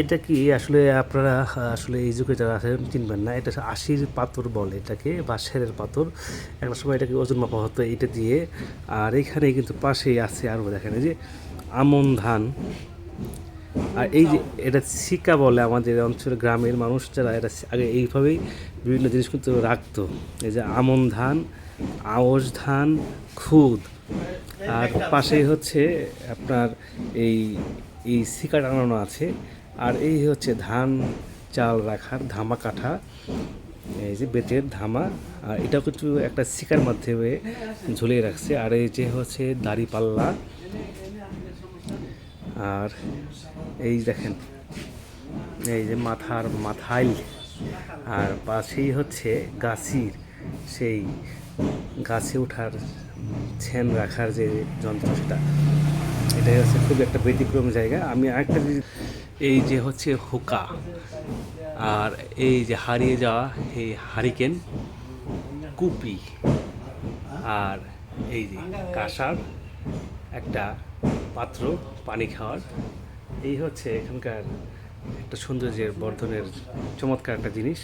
এটা কি আসলে আপনারা, আসলে এই যুগে যারা আছেন চিনবেন না। এটা আশির পাথর বলে এটাকে বা সেরের পাথর। একটা সময় এটাকে ওজন মাপা হতো এটা দিয়ে। আর এখানে কিন্তু পাশেই আছে আরও দেখেন, এই যে আমন ধান। আর এই যে এটা সিকা বলে আমাদের অঞ্চলের গ্রামের মানুষ যারা এটা আগে এইভাবেই বিভিন্ন জিনিস কিন্তু রাখতো। এই যে আমন ধান, আউশ ধান, খুদ। আর পাশেই হচ্ছে আপনার এই এই সিকা টানানো আছে। আর এই হচ্ছে ধান চাল রাখার ধামা কাঠা, এই যে বেতের ধামা, আর এটাও কিন্তু একটা শিকার মাধ্যমে ঝুলিয়ে রাখছে। আর এই যে হচ্ছে দাড়ি পাল্লা, আর এই দেখেন, এই যে মাথার মাথাইল, আর পাশেই হচ্ছে গাছির সেই গাছে ওঠার ছেন রাখার যে যন্ত্র সেটা। এটাই হচ্ছে খুব একটা ব্যতিক্রম জায়গা। আমি আরেকটা এই যে হচ্ছে হুকা আর এই যে হারিয়ে যাওয়া এই হারিকেন কুপি আর এই যে কাঁসার একটা পাত্র পানি খাওয়ার। এই হচ্ছে এখানকার একটা সৌন্দর্যের বর্ধনের চমৎকার একটা জিনিস।